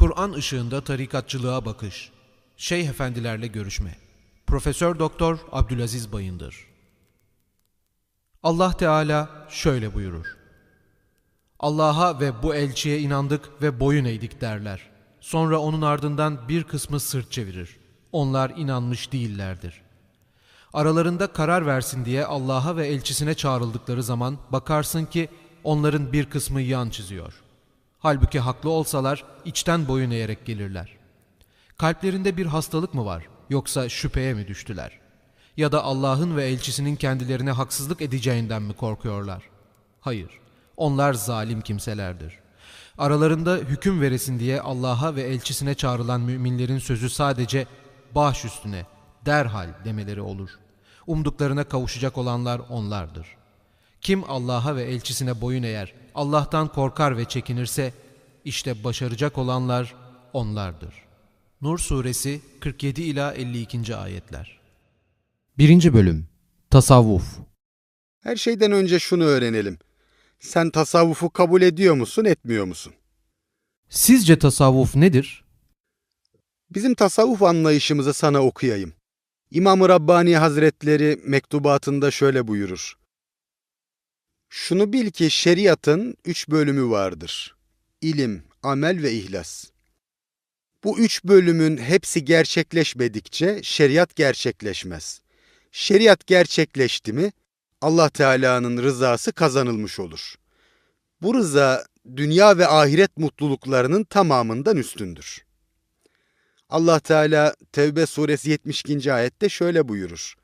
Kur'an ışığında tarikatçılığa bakış. Şeyh efendilerle görüşme. Profesör Doktor Abdülaziz Bayındır. Allah Teala şöyle buyurur. Allah'a ve bu elçiye inandık ve boyun eğdik derler. Sonra onun ardından bir kısmı sırt çevirir. Onlar inanmış değillerdir. Aralarında karar versin diye Allah'a ve elçisine çağrıldıkları zaman bakarsın ki onların bir kısmı yan çiziyor. Halbuki haklı olsalar içten boyun eğerek gelirler. Kalplerinde bir hastalık mı var yoksa şüpheye mi düştüler? Ya da Allah'ın ve elçisinin kendilerine haksızlık edeceğinden mi korkuyorlar? Hayır, onlar zalim kimselerdir. Aralarında hüküm veresin diye Allah'a ve elçisine çağrılan müminlerin sözü sadece baş üstüne, derhal demeleri olur. Umduklarına kavuşacak olanlar onlardır. Kim Allah'a ve elçisine boyun eğer, Allah'tan korkar ve çekinirse, işte başaracak olanlar onlardır. Nur Suresi 47 ila 52. ayetler. 1. bölüm Tasavvuf Her şeyden önce şunu öğrenelim. Sen tasavvufu kabul ediyor musun, etmiyor musun? Sizce tasavvuf nedir? Bizim tasavvuf anlayışımızı sana okuyayım. İmam-ı Rabbani Hazretleri mektubatında şöyle buyurur. Şunu bil ki şeriatın üç bölümü vardır. İlim, amel ve ihlas. Bu üç bölümün hepsi gerçekleşmedikçe şeriat gerçekleşmez. Şeriat gerçekleşti mi Allah Teala'nın rızası kazanılmış olur. Bu rıza dünya ve ahiret mutluluklarının tamamından üstündür. Allah Teala Tevbe suresi 72. ayette şöyle buyurur.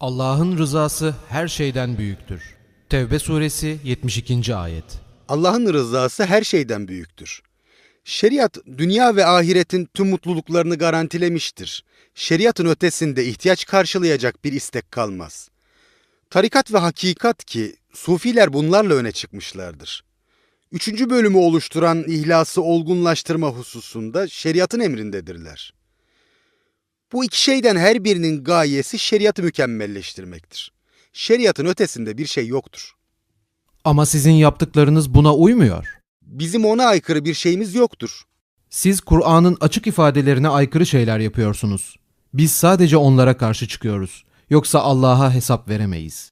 Allah'ın rızası her şeyden büyüktür. Tevbe suresi 72. ayet. Allah'ın rızası her şeyden büyüktür. Şeriat dünya ve ahiretin tüm mutluluklarını garantilemiştir. Şeriatın ötesinde ihtiyaç karşılayacak bir istek kalmaz. Tarikat ve hakikat ki sufiler bunlarla öne çıkmışlardır. Üçüncü bölümü oluşturan ihlası olgunlaştırma hususunda şeriatın emrindedirler. Bu iki şeyden her birinin gayesi şeriatı mükemmelleştirmektir. Şeriatın ötesinde bir şey yoktur. Ama sizin yaptıklarınız buna uymuyor. Bizim ona aykırı bir şeyimiz yoktur. Siz Kur'an'ın açık ifadelerine aykırı şeyler yapıyorsunuz. Biz sadece onlara karşı çıkıyoruz. Yoksa Allah'a hesap veremeyiz.